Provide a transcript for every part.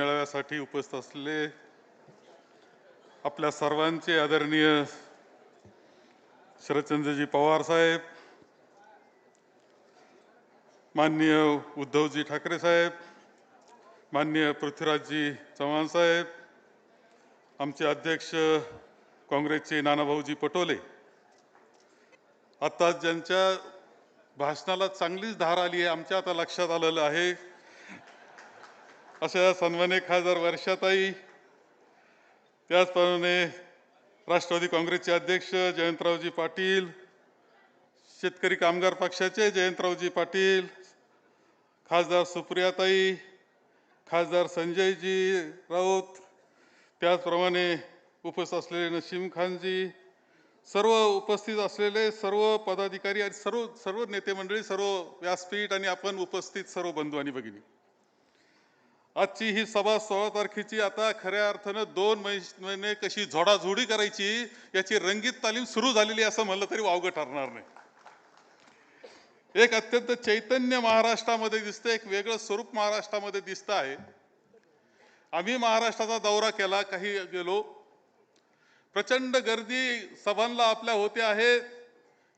मेळाव्यासाठी उपस्थित असलेले आपल्या सर्वांचे आदरणीय शरदचंद्रजी पवार साहेब माननीय उद्धवजी ठाकरे साहेब माननीय पृथ्वीराजजी चव्हाण साहेब आमचे अध्यक्ष काँग्रेसचे नानाभाऊजी पटोले. आता ज्यांच्या भाषणाला चांगलीच धार आली आहे आमच्या आता लक्षात आलेलं आहे अशा सन्मान्य खासदार वर्षाताई त्याचप्रमाणे राष्ट्रवादी काँग्रेसचे अध्यक्ष जयंतरावजी पाटील शेतकरी कामगार पक्षाचे जयंतरावजी पाटील खासदार सुप्रियाताई खासदार संजयजी राऊत त्याचप्रमाणे उपस्थित असलेले नसीम खानजी सर्व उपस्थित असलेले सर्व पदाधिकारी आणि सर्व सर्व नेते मंडळी सर्व व्यासपीठ आणि आपण उपस्थित सर्व बंधू आणि भगिनी. आजची ही सभा सोळा तारखेची आता खऱ्या अर्थानं दोन महिने कशी झोडाझोडी करायची याची रंगीत तालीम सुरू झालेली असं म्हणलं तरी वावगं ठरणार नाही. एक अत्यंत चैतन्य महाराष्ट्रामध्ये दिसतं एक वेगळं स्वरूप महाराष्ट्रामध्ये दिसतं आहे. आम्ही महाराष्ट्राचा दौरा केला काही गेलो. प्रचंड गर्दी सभांना आपल्या होते आहे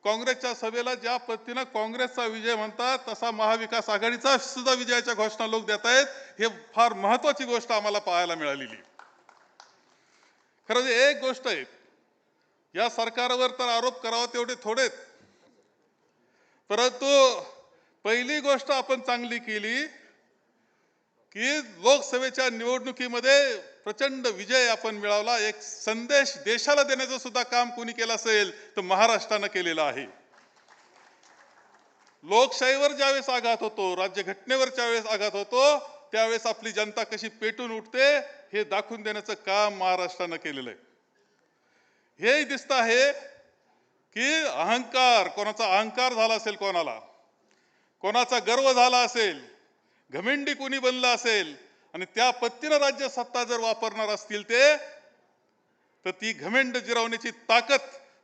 काँग्रेसच्या सभेला ज्या पद्धतीनं काँग्रेसचा विजय म्हणतात तसा महाविकास आघाडीचा सुद्धा विजयाच्या घोषणा लोक देत आहेत. हे फार महत्वाची गोष्ट आम्हाला पाहायला मिळालेली. खरं एक गोष्ट आहे या सरकारवर तर आरोप करावा तेवढे थोडेच परंतु पहिली गोष्ट आपण चांगली केली की लोकसभेच्या निवडणुकीमध्ये प्रचंड विजय आपण मिळवला. एक संदेश देशाला देण्याचं सुद्धा काम कोणी केलं असेल तर महाराष्ट्रानं केलेलं आहे. लोकशाहीवर ज्यावेळेस आघात होतो राज्यघटनेवर ज्यावेळेस आघात होतो त्यावेळेस आपली जनता कशी पेटून उठते हे दाखवून देण्याचं काम महाराष्ट्रानं केलेलं आहे. हेही दिसत आहे की अहंकार कोणाचा अहंकार झाला असेल कोणाला कोणाचा गर्व झाला असेल घमेंडी कोणी बनला असेल आणि त्या पत्तीनं राज्य सत्ता जर वापरणार असतील ते तर ती घमेंड जिरवण्याची ताकद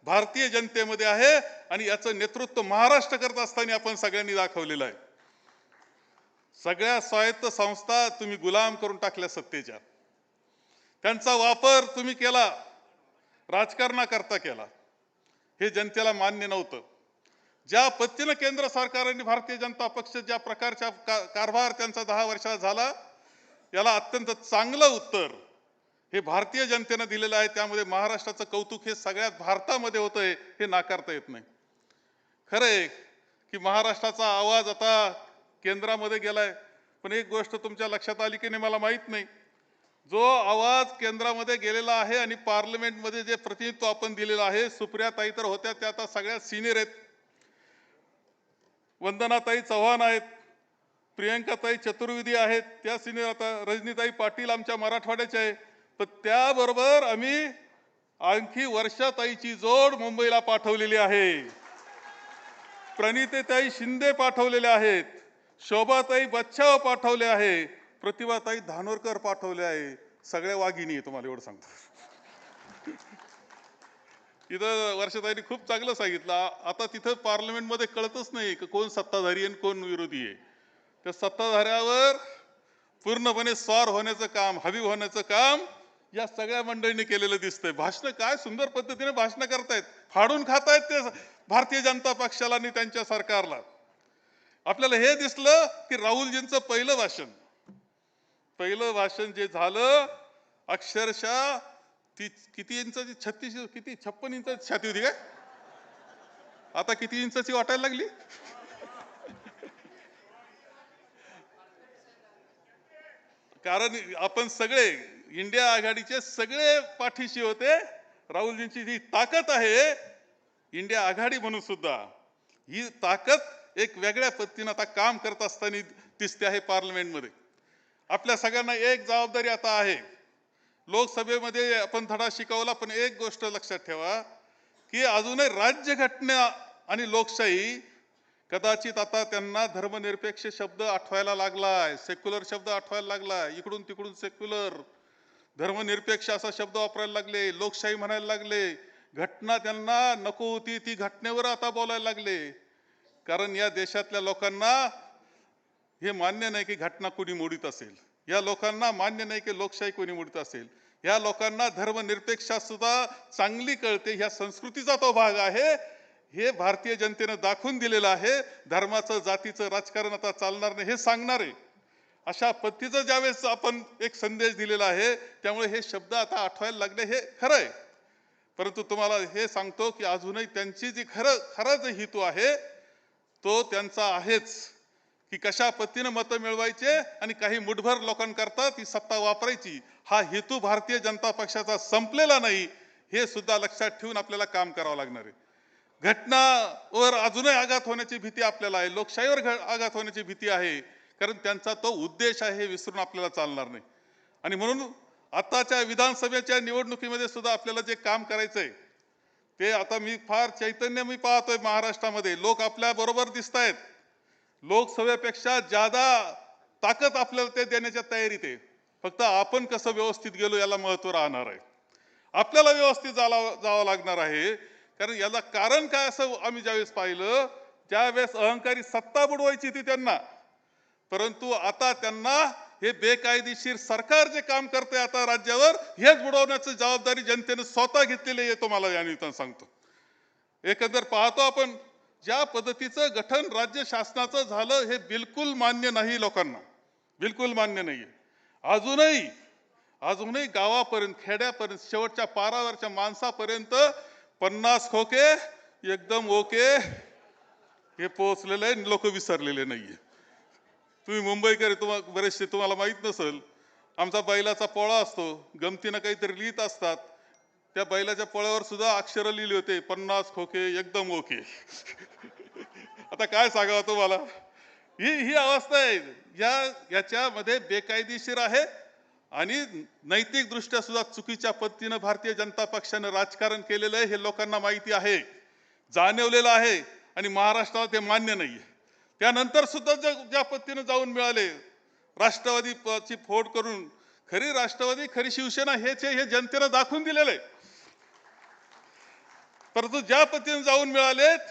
भारतीय जनतेमध्ये आहे आणि याचं नेतृत्व महाराष्ट्र करत असताना आपण सगळ्यांनी दाखवलेलं आहे. सगळ्या स्वायत्त संस्था तुम्ही गुलाम करून टाकल्या सत्तेच्या. त्यांचा वापर तुम्ही केला राजकारणाकरता केला. हे जनतेला मान्य नव्हतं. ज्या पद्धतीनं केंद्र सरकारने भारतीय जनता पक्ष ज्या प्रकारच्या का- कारभार त्यांचा दहा वर्षात झाला याला अत्यंत चांगलं उत्तर हे भारतीय जनतेनं दिलेलं आहे. त्यामध्ये महाराष्ट्राचं कौतुक हे सगळ्यात भारतामध्ये होतंय हे नाकारता येत नाही. खरं आहे की महाराष्ट्राचा आवाज आता केंद्रामध्ये गेलाय. पण एक गोष्ट तुमच्या लक्षात आली की नाही मला माहीत नाही. जो आवाज केंद्रामध्ये गेलेला आहे आणि पार्लमेंटमध्ये जे प्रतिनिधित्व आपण दिलेलं आहे सुप्रियाताई तर होत्या त्या आता सगळ्यात सिनियर आहेत. वंदनाताई चव्हाण आहेत प्रियंकाताई चतुर्वेदी आहेत त्या सिनियर आता रजनीताई पाटील आमच्या मराठवाड्याच्या आहे. पण त्याबरोबर आम्ही आणखी वर्षाताईची जोड मुंबईला पाठवलेली आहे. प्रणितेताई शिंदे पाठवलेले आहेत शोभाताई बच्छाव पाठवले आहे प्रतिभाताई धानोरकर पाठवले आहे. सगळ्या वाघिणी तुम्हाला एवढं सांगतो. इथं वर्षाताईने खूप चांगलं सांगितलं. आता तिथं पार्लमेंटमध्ये कळतच नाही की कोण सत्ताधारी आहे आणि कोण विरोधी आहे. त्या सत्ताधाऱ्यावर पूर्णपणे स्वार होण्याचं काम हबीब होण्याचं काम या सगळ्या मंडळींनी केलेलं दिसतंय. भाषणं काय सुंदर पद्धतीने भाषणं करतायत. फाडून खातायत ते भारतीय जनता पक्षाला आणि त्यांच्या सरकारला. आपल्याला हे दिसलं की राहुलजींचं पहिलं भाषण. पहिलं भाषण जे झालं अक्षरशः ती किती इंचाची छत्तीस किती छप्पन इंचाची छाती होती काय? आता किती इंचाची वाटायला लागली? कारण आपण सगळे इंडिया आघाडीचे सगळे पाठीशी होते. राहुलजींची जी ताकद आहे इंडिया आघाडी म्हणून सुद्धा. ही ताकद एक वेगळ्या पद्धतीनं आता काम करत असताना दिसते आहे पार्लमेंटमध्ये. आपल्या सगळ्यांना एक जबाबदारी आता आहे. लोकसभेमध्ये आपण धडा शिकवला पण एक गोष्ट लक्षात ठेवा की अजूनही राज्यघटना आणि लोकशाही कदाचित आता त्यांना धर्मनिरपेक्ष शब्द आठवायला लागलाय सेक्युलर शब्द आठवायला लागलाय इकडून तिकडून सेक्युलर. धर्मनिरपेक्ष असा शब्द वापरायला लागले लोकशाही म्हणायला लागले घटना त्यांना नको होती ती घटनेवर आता बोलायला लागले. कारण या देशातल्या लोकांना हे मान्य नाही की घटना कुणी मोडीत असेल. या लोकांना मान्य नाही की लोकशाही कोणी मोडत असेल. या लोकांना धर्मनिरपेक्ष सुद्धा चांगली कळते ह्या संस्कृतीचा तो भाग आहे. हे भारतीय जनतेनं दाखवून दिलेलं आहे धर्माचं जातीचं राजकारण आता चालणार नाही हे सांगणार आहे. अशा पद्धतीचं ज्यावेळेस आपण एक संदेश दिलेला आहे त्यामुळे हे शब्द आता आठवायला लागले हे खरं आहे. परंतु तुम्हाला हे सांगतो की अजूनही त्यांची जी खरं खरा जो हेतू आहे तो त्यांचा आहेच. की कशा पद्धतीनं मतं मिळवायचे आणि काही मुठभर लोकांकरता ती सत्ता वापरायची हा हेतू भारतीय जनता पक्षाचा संपलेला नाही हे सुद्धा लक्षात ठेवून आपल्याला काम करावं लागणार आहे. घटनावर अजूनही आघात होण्याची भीती आपल्याला आहे लोकशाहीवर आघात होण्याची भीती आहे कारण त्यांचा तो उद्देश आहे हे विसरून आपल्याला चालणार नाही. आणि म्हणून आताच्या विधानसभेच्या निवडणुकीमध्ये सुद्धा आपल्याला जे काम करायचंय ते आता मी फार चैतन्य मी पाहतोय महाराष्ट्रामध्ये लोक आपल्या बरोबर दिसत आहेत लोकसभेपेक्षा ज्यादा ताकद आपल्याला ते देण्याच्या तयारीत आहे. फक्त आपण कसं व्यवस्थित गेलो याला महत्त्व राहणार आहे. आपल्याला व्यवस्थित जाला जावं लागणार आहे. कारण याला कारण काय असं आम्ही ज्यावेळेस पाहिलं ज्यावेळेस अहंकारी सत्ता बुडवायची ती त्यांना. परंतु आता त्यांना हे बेकायदेशीर सरकार जे काम करते आता राज्यावर हेच बुडवण्याची जबाबदारी जनतेने स्वतः घेतलेली आहे तुम्हाला या निमित्तानं सांगतो. एकंदर पाहतो आपण ज्या पद्धतीचं गठन राज्य शासनाचं झालं हे बिलकुल मान्य नाही लोकांना. बिलकुल मान्य नाहीये. अजूनही अजूनही गावापर्यंत खेड्यापर्यंत शेवटच्या पारावरच्या माणसापर्यंत पन्नास खोके एकदम ओके हे पोहोचलेले आहे लोक विसरलेले नाहीये. तुम्ही मुंबईकर तुम्हाला बरेचसे तुम्हाला माहीत नसेल आमचा बैलाचा पोळा असतो गमतीनं काहीतरी लिहित असतात. त्या बैलाच्या पळावर सुद्धा अक्षरं लिहिले होते पन्नास खोके एकदम ओके. आता काय सांगावं तुम्हाला? ही ही अवस्था आहे. या याच्यामध्ये बेकायदेशीर आहे आणि नैतिक दृष्ट्या सुद्धा चुकीच्या पद्धतीनं भारतीय जनता पक्षानं राजकारण केलेलं आहे हे लोकांना माहिती आहे. जाणवलेलं आहे आणि महाराष्ट्राला ते मान्य नाहीये. त्यानंतर सुद्धा ज्या ज्या पद्धतीनं जाऊन मिळाले राष्ट्रवादी ची फोड करून खरी राष्ट्रवादी खरी शिवसेना हेच हे जनतेनं दाखवून दिलेलं आहे. परंतु ज्या पद्धतीने जाऊन मिळालेत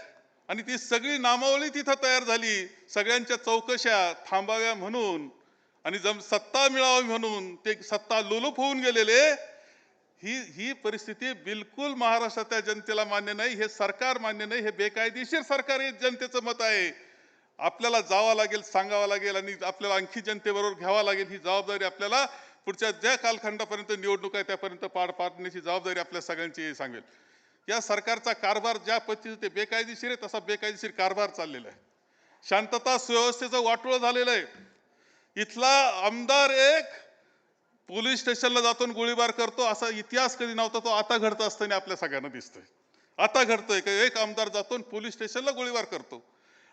आणि ती सगळी नामावली तिथं तयार झाली सगळ्यांच्या चौकशा थांबाव्या म्हणून आणि जम सत्ता मिळावी म्हणून ते सत्ता लोलूप होऊन गेलेले ही ही परिस्थिती बिलकुल महाराष्ट्रातल्या जनतेला मान्य नाही हे सरकार मान्य नाही हे बेकायदेशीर सरकार हे जनतेचं मत आहे. आपल्याला जावं लागेल सांगावं लागेल आणि आपल्याला आणखी जनतेबरोबर घ्यावा लागेल ही जबाबदारी आपल्याला पुढच्या ज्या कालखंडापर्यंत निवडणूक आहे त्यापर्यंत पार पाडण्याची जबाबदारी आपल्या सगळ्यांची सांगेल. या सरकारचा कारभार ज्या पद्धतीने ते बेकायदेशीर आहे तसा बेकायदेशीर कारभार चाललेला आहे. शांतता सुव्यवस्थेचं वाटोळं झालेलं आहे. इथला आमदार एक पोलीस स्टेशनला जातो आणि गोळीबार करतो असा इतिहास कधी नव्हता तो आता घडत असताना आपल्या सगळ्यांना दिसतोय. आता घडतोय की? एक आमदार जातो आणि पोलीस स्टेशनला गोळीबार करतो.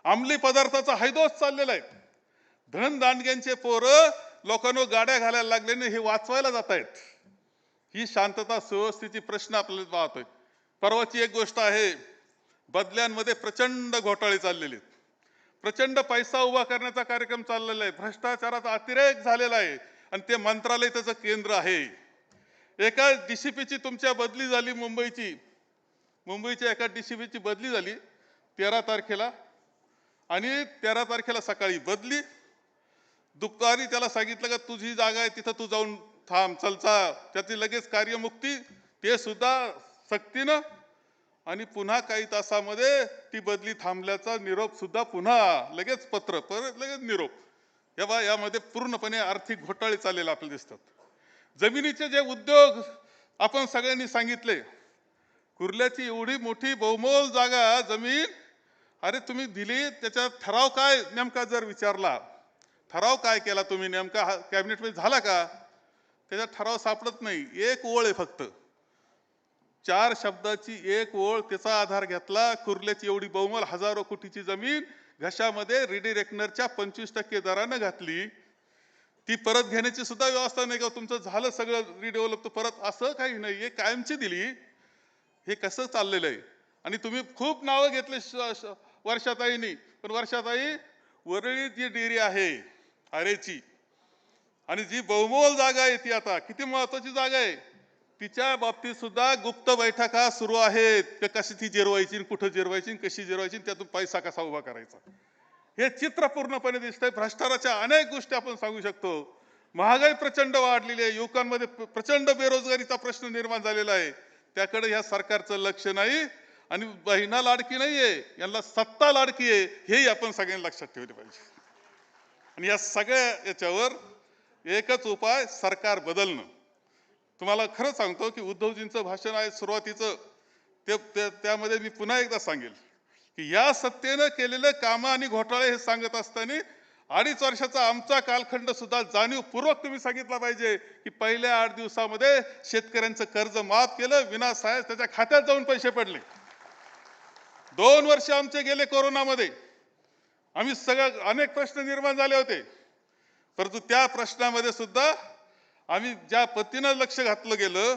अंमली पदार्थाचा हैदोस चाललेला आहे. धन दांडग्यांचे पोरं लोकांना गाड्या घालायला लागल्याने हे वाचवायला जात आहेत ही शांतता सुव्यवस्थेची प्रश्न आपल्याला पाहतोय. परवाची एक गोष्ट आहे बदल्यांमध्ये प्रचंड घोटाळे चाललेले आहेत. प्रचंड पैसा उभा करण्याचा कार्यक्रम चाललेला आहे. भ्रष्टाचाराचा अतिरेक झालेला आहे आणि ते मंत्रालय त्याचं केंद्र आहे. एका डीसीपीची तुमच्या बदली झाली मुंबईची. मुंबईच्या एका डीसीपीची बदली झाली तेरा तारखेला. आणि तेरा तारखेला सकाळी बदली. दुपारी त्याला सांगितलं का तुझी जागा आहे तिथं तू जाऊन थांब चलचा त्याची लगेच कार्यमुक्ती. ते सुद्धा सक्तीनं आणि पुन्हा काही तासामध्ये ती बदली थांबल्याचा निरोप सुद्धा पुन्हा लगेच पत्र परत लगेच निरोप. या बा यामध्ये पूर्णपणे आर्थिक घोटाळे चाललेले आपल्याला दिसतात. जमिनीचे जे उद्योग आपण सगळ्यांनी सांगितले कुर्ल्याची एवढी मोठी बहुमोल जागा जमीन अरे तुम्ही दिली त्याचा ठराव काय नेमका जर विचारला? ठराव काय केला तुम्ही नेमका? हा कॅबिनेटमध्ये झाला का? त्याचा ठराव सापडत नाही. एक ओळ आहे फक्त. चार शब्दाची एक ओळ त्याचा आधार घेतला. कुर्ल्याची एवढी बहुमल हजारो कोटीची जमीन घशामध्ये रेडी रेकनरच्या पंचवीस टक्के दरानं घातली. ती परत घेण्याची सुद्धा व्यवस्था नाही का? तुमचं झालं सगळं रिडेव्हलप तर परत असं काही नाही. हे कायमची दिली. हे कसं चाललेलं आहे? आणि तुम्ही खूप नावं घेतले वर्षाताईनी. पण वर्षाताई वरळी जी डेअरी आहे आरेची आणि जी बहुमोल जागा आहे ती आता किती महत्वाची जागा आहे? तिच्या बाबतीत सुद्धा गुप्त बैठका सुरू आहेत. की कशी ती जिरवायची कुठं जिरवायची कशी जिरवायची त्यातून पैसा कसा उभा करायचा? हे चित्र पूर्णपणे दिसतंय. भ्रष्टाचाराच्या अनेक गोष्टी आपण सांगू शकतो. महागाई प्रचंड वाढलेली आहे. युवकांमध्ये प्रचंड बेरोजगारीचा प्रश्न निर्माण झालेला आहे. त्याकडे ह्या सरकारचं लक्ष नाही आणि बहिणा लाडकी नाहीये. यांना सत्ता लाडकी आहे. हेही आपण सगळ्यांनी लक्षात ठेवले पाहिजे. आणि या सगळ्या याच्यावर एकच उपाय सरकार बदलणं. तुम्हाला खरं सांगतो की उद्धवजींचं भाषण आहे सुरुवातीचं. ते त्यामध्ये मी पुन्हा एकदा सांगेल की या सत्तेनं केलेलं कामं आणि घोटाळे हे सांगत असताना अडीच वर्षाचा आमचा कालखंड सुद्धा जाणीवपूर्वक तुम्ही सांगितला पाहिजे की पहिल्या आठ दिवसामध्ये शेतकऱ्यांचं कर्ज माफ केलं विनासाहेब त्याच्या खात्यात जाऊन पैसे पडले. दोन वर्ष आमचे गेले कोरोनामध्ये. आम्ही सगळं अनेक प्रश्न निर्माण झाले होते. परंतु त्या प्रश्नामध्ये सुद्धा आम्ही ज्या पद्धतीनं लक्ष घातलं गेलं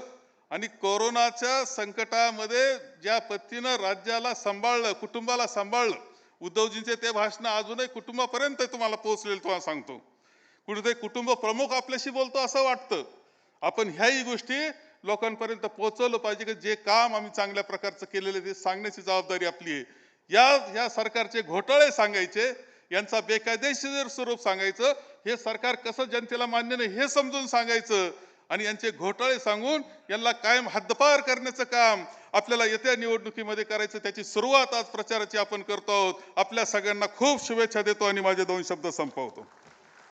आणि कोरोनाच्या संकटामध्ये ज्या पद्धतीनं राज्याला सांभाळलं कुटुंबाला सांभाळलं उद्धवजींचे ते भाषण अजूनही कुटुंबापर्यंत तुम्हाला पोहोचलेलं तुम्हाला सांगतो. कुठेतरी कुटुंब प्रमुख आपल्याशी बोलतो असं वाटतं. आपण ह्याही गोष्टी लोकांपर्यंत पोहोचवलं पाहिजे की जे काम आम्ही चांगल्या प्रकारचं केलेलं ते सांगण्याची जबाबदारी आपली आहे. या या सरकारचे घोटाळे सांगायचे यांचा बेकायदेशीर स्वरूप सांगायचं हे सरकार कसं जनतेला मान्य नाही हे समजून सांगायचं आणि यांचे घोटाळे सांगून यांना कायम हद्दपार करण्याचं काम आपल्याला येत्या निवडणुकीमध्ये करायचं त्याची सुरुवात आज प्रचाराची आपण करतो आहोत. आपल्या सगळ्यांना खूप शुभेच्छा देतो आणि माझे दोन शब्द संपवतो.